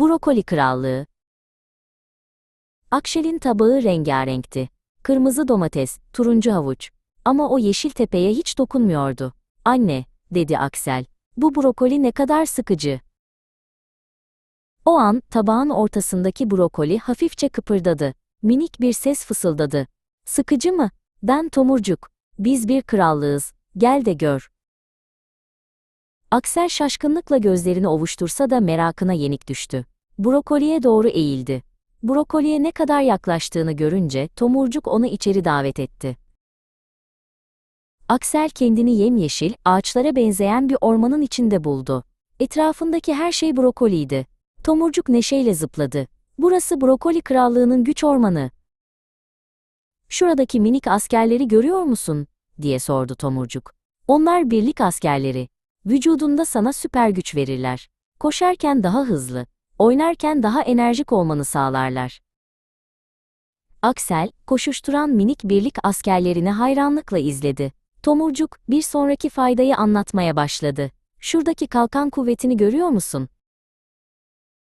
Brokoli Krallığı Akşel'in tabağı rengarenkti. Kırmızı domates, turuncu havuç. Ama o yeşil tepeye hiç dokunmuyordu. Anne, dedi Aksel. Bu brokoli ne kadar sıkıcı. O an tabağın ortasındaki brokoli hafifçe kıpırdadı. Minik bir ses fısıldadı. Sıkıcı mı? Ben tomurcuk. Biz bir krallığız. Gel de gör. Aksel şaşkınlıkla gözlerini ovuştursa da merakına yenik düştü. Brokoliye doğru eğildi. Brokoliye ne kadar yaklaştığını görünce tomurcuk onu içeri davet etti. Aksel kendini yemyeşil, ağaçlara benzeyen bir ormanın içinde buldu. Etrafındaki her şey brokoliydi. Tomurcuk neşeyle zıpladı. Burası brokoli krallığının güç ormanı. Şuradaki minik askerleri görüyor musun? diye sordu tomurcuk. Onlar birlik askerleri. Vücudunda sana süper güç verirler. Koşarken daha hızlı, oynarken daha enerjik olmanı sağlarlar. Aksel, koşuşturan minik birlik askerlerini hayranlıkla izledi. Tomurcuk, bir sonraki faydayı anlatmaya başladı. Şuradaki kalkan kuvvetini görüyor musun?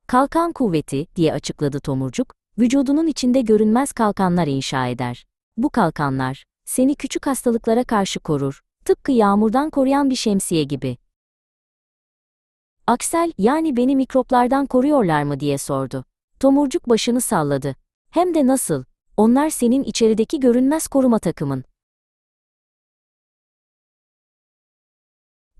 Kalkan kuvveti, diye açıkladı tomurcuk, vücudunun içinde görünmez kalkanlar inşa eder. Bu kalkanlar, seni küçük hastalıklara karşı korur, tıpkı yağmurdan koruyan bir şemsiye gibi. Aksel, yani beni mikroplardan koruyorlar mı diye sordu. Tomurcuk başını salladı. Hem de nasıl? Onlar senin içerideki görünmez koruma takımın.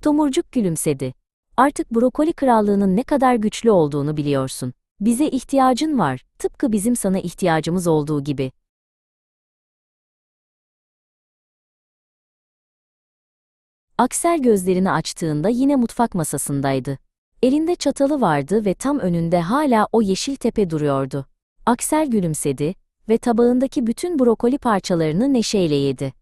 Tomurcuk gülümsedi. Artık brokoli krallığının ne kadar güçlü olduğunu biliyorsun. Bize ihtiyacın var, tıpkı bizim sana ihtiyacımız olduğu gibi. Aksel gözlerini açtığında yine mutfak masasındaydı. Elinde çatalı vardı ve tam önünde hala o yeşil tepe duruyordu. Aksel gülümsedi ve tabağındaki bütün brokoli parçalarını neşeyle yedi.